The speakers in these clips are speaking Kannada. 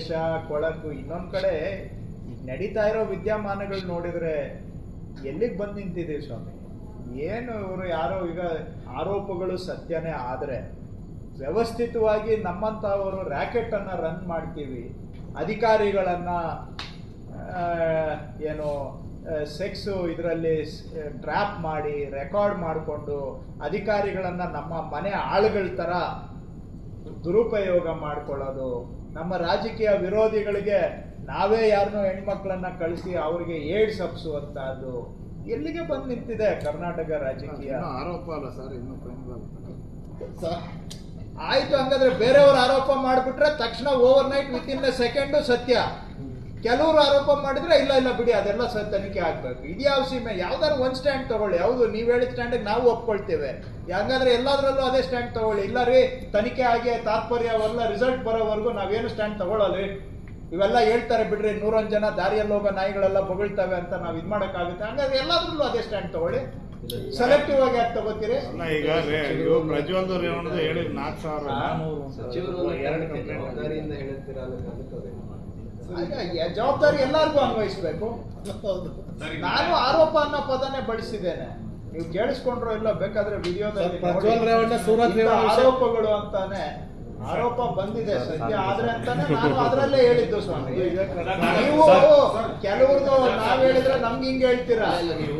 ದ್ವೇಷ, ಕೊಳಕು ಇನ್ನೊಂದ್ ಕಡೆ ಈಗ ನಡೀತಾ ಇರೋ ವಿದ್ಯಮಾನಗಳು ನೋಡಿದ್ರೆ ಎಲ್ಲಿಗೆ ಬಂದು ನಿಂತಿದೆ ಸ್ವಾಮಿ? ಏನು ಇವರು ಯಾರೋ ಈಗ ಆರೋಪಗಳು ಸತ್ಯನೇ ಆದರೆ ವ್ಯವಸ್ಥಿತವಾಗಿ ನಮ್ಮಂಥವರು ರ್ಯಾಕೆಟ್ ಅನ್ನ ರನ್ ಮಾಡ್ತೀವಿ, ಅಧಿಕಾರಿಗಳನ್ನ ಏನು ಸೆಕ್ಸು ಇದರಲ್ಲಿ ಟ್ರ್ಯಾಪ್ ಮಾಡಿ ರೆಕಾರ್ಡ್ ಮಾಡಿಕೊಂಡು ಅಧಿಕಾರಿಗಳನ್ನು ನಮ್ಮ ಮನೆ ಆಳುಗಳ ಥರ ದುರುಪಯೋಗ ಮಾಡ್ಕೊಳ್ಳೋದು ನಮ್ಮ ರಾಜಕೀಯ ವಿರೋಧಿಗಳಿಗೆ ನಾವೇ ಯಾರನ್ನೋ ಹೆಣ್ಮಕ್ಳನ್ನ ಕಳಿಸಿ ಅವರಿಗೆ ಏಡ್ಸ್ ಹಬ್ಸುವಂತಹದ್ದು ಎಲ್ಲಿಗೆ ಬಂದು ನಿಂತಿದೆ ಕರ್ನಾಟಕ ರಾಜಕೀಯ? ಆರೋಪ ಅಲ್ಲ ಸರ್ ಇನ್ನು ಆಯ್ತು ಹಂಗಾದ್ರೆ ಬೇರೆಯವ್ರ ಆರೋಪ ಮಾಡಿಬಿಟ್ರೆ ತಕ್ಷಣ overnight within second ಸತ್ಯ. ಕೆಲವರು ಆರೋಪ ಮಾಡಿದ್ರೆ ಇಲ್ಲ ಇಲ್ಲ ಬಿಡಿ ಅದೆಲ್ಲ ಸ ತನಿಖೆ ಆಗ್ಬೇಕು. ಇದ್ಯಾವ ಸೀಮೆ ಯಾವ್ದಾದ್ರು ಒಂದ್ ಸ್ಟ್ಯಾಂಡ್ ತಗೊಳ್ಳಿ. ಹೌದು ನೀವ್ ಹೇಳಿದ ಸ್ಟ್ಯಾಂಡಿಗೆ ನಾವು ಒಪ್ಕೊಳ್ತೇವೆ. ಹಂಗಾದ್ರೆ ಎಲ್ಲಾದ್ರಲ್ಲೂ ಅದೇ ಸ್ಟ್ಯಾಂಡ್ ತಗೊಳ್ಳಿ. ಇಲ್ಲ ರೀ ತನಿಖೆ ಆಗಿ ತಾತ್ಪರ್ಯ ಅವೆಲ್ಲ ರಿಸಲ್ಟ್ ಬರೋವರೆಗೂ ನಾವೇನು ಸ್ಟ್ಯಾಂಡ್ ತಗೊಳ್ಳಲ್ಲ ಇವೆಲ್ಲ ಹೇಳ್ತಾರೆ ಬಿಡ್ರಿ ನೂರೊಂದು ಜನ ದಾರಿಯಲ್ಲಿ ಹೋಗೋ ನಾಯಿಗಳೆಲ್ಲ ಬೊಗಳ್ತವೆ ಅಂತ ನಾವು ಇದ್ ಮಾಡೋಕ್ಕಾಗುತ್ತೆ. ಹಂಗಾದ್ರೆ ಎಲ್ಲಾದ್ರಲ್ಲೂ ಅದೇ ಸ್ಟ್ಯಾಂಡ್ ತಗೊಳ್ಳಿ. ಸೆಲೆಕ್ಟಿವ್ ಆಗಿ ಯಾಕೆ ತಗೋತೀರಿ? ಈಗ ಪ್ರಜ್ವಲ್ ಹೇಳಿದ್ ನಾಲ್ಕು ಸಾವಿರ ಸಚಿವರು ಎರಡು ಕಂಪ್ಲೇಂಟ್ ಹೇಳ್ತೀರಾ ಅನ್ನೋದು ಹಾಗಾಗಿ ಜವಾಬ್ದಾರಿ ಎಲ್ಲರಿಗೂ ಅನ್ವಯಿಸ್ಬೇಕು. ನಾನು ಆರೋಪ ಅನ್ನೋ ಪದನೇ ಬಳಸಿದ್ದೇನೆ. ನೀವು ಕೇಳಿಸ್ಕೊಂಡ್ರೋ ಇಲ್ಲ ಬೇಕಾದ್ರೆ ವಿಡಿಯೋದಲ್ಲಿ ಆರೋಪಗಳು ಅಂತಾನೆ ಆರೋಪ ಬಂದಿದೆ ಸತ್ಯ ಆದ್ರೆ ಅಂತಾನೆ ನಾನು ಅದ್ರಲ್ಲೇ ಹೇಳಿದ್ದು ಸ್ವಾಮಿ. ನೀವು ಕೆಲವ್ರದ್ದು ನಾವ್ ಹೇಳಿದ್ರೆ ನಮ್ಗೆ ಹಿಂಗ್ ಹೇಳ್ತೀರಾ?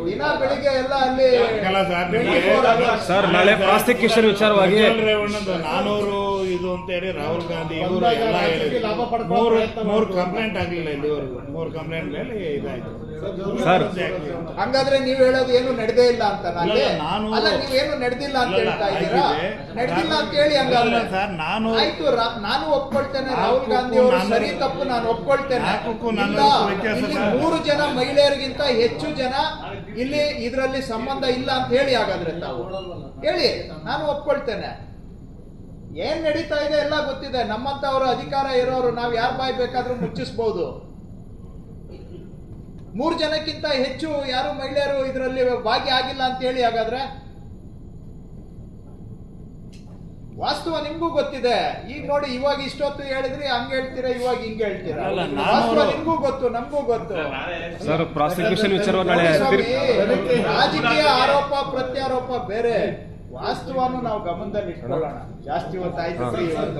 ದಿನ ಬೆಳಿಗ್ಗೆ ಎಲ್ಲ ಅಲ್ಲಿ ಸರ್, ನಿಮ್ಗೆ- 24 hours ನಾಳೆ ಪ್ರಾಸಿಕ್ಯೂಷನ್ ವಿಚಾರವಾಗಿ ನಾನೂರು ಇದು ಅಂತ ಹೇಳಿ ರಾಹುಲ್ ಗಾಂಧಿ ಇವರು ಎಲ್ಲ ಮೂರು ಮೂರು ಕಂಪ್ಲೇಂಟ್ ಆಗ್ಲಿಲ್ಲ ಇಲ್ಲಿವರೆಗೂ. ಮೂರು ಕಂಪ್ಲೇಂಟ್ ಮೇಲೆ ಇದಾಯ್ತು. ಸರ್. ಹಂಗಾದ್ರೆ ನೀವ್ ಹೇಳೋದು ಏನು ನಡೆದೇ ಇಲ್ಲ ಅಂತ ನಾನು- ಅಲ್ಲ ನೀವೇನು ನಡೆದಿಲ್ಲ ಅಂತ ಹೇಳ್ತಾ ಇದ್ದೀರಾ? ನಡೆದಿಲ್ಲ ಅಂತ ಹೇಳಿ ಹಂಗಲ್ಲ ಸರ್, ನಾನು- ಆಯ್ತು ನಾನು ಒಪ್ಕೊಳ್ತೇನೆ ರಾಹುಲ್ ಗಾಂಧಿ ಅವರು ಸರಿ ತಪ್ಪು ನಾನು ಒಪ್ಕೊಳ್ತೇನೆ. ಇಲ್ಲ, ಮೂರು ಜನ ಮಹಿಳೆಯರಿಗಿಂತ ಹೆಚ್ಚು ಜನ ಇಲ್ಲಿ ಇದರಲ್ಲಿ ಸಂಬಂಧ ಇಲ್ಲ ಅಂತ ಹೇಳಿ ಹಾಗಾದ್ರೆ ತಾವು. ಹೇಳಿ ನಾನು ಒಪ್ಕೊಳ್ತೇನೆ. ಏನ್ ನಡೀತಾ ಇದೆ ಎಲ್ಲ ಗೊತ್ತಿದೆ. ನಮ್ಮಂತ ಅವರು ಅಧಿಕಾರ ಇರೋರು ನಾವ್ ಯಾರ ಬಾಯಿ ಬೇಕಾದ್ರೂ ಮುಚ್ಚಿಸ್ಬೋದು. ಮೂರು ಜನಕ್ಕಿಂತ ಹೆಚ್ಚು ಯಾರು ಮಹಿಳೆಯರು ಇದರಲ್ಲಿ ಭಾಗಿಯಾಗಿಲ್ಲ ಅಂತ ಹೇಳಿ ಹಾಗಾದ್ರೆ ವಾಸ್ತವ ನಿಮ್ಗೂ ಗೊತ್ತಿದೆ. ಈಗ ನೋಡಿ ಇವಾಗ ಇಷ್ಟೊತ್ತು ಹೇಳಿದ್ರಿ ಹಂಗ ಹೇಳ್ತೀರಾ ಇವಾಗ ಹಿಂಗ್ ಹೇಳ್ತೀರಾ? ವಾಸ್ತವ ನಿಮ್ಗೂ ಗೊತ್ತು ನಮಗೂ ಗೊತ್ತು. ಸರ್ ಪ್ರಾಸಿಕ್ಯೂಷನ್ ವಿಚಾರ ರಾಜಕೀಯ ಆರೋಪ ಪ್ರತ್ಯಾರೋಪ ಬೇರೆ. ವಾಸ್ತವನು ನಾವು ಗಮನದಲ್ಲಿ ಇಟ್ಕೊಳ್ಳೋಣ ಜಾಸ್ತಿ ಹೊತ್ತಾಯ್ತು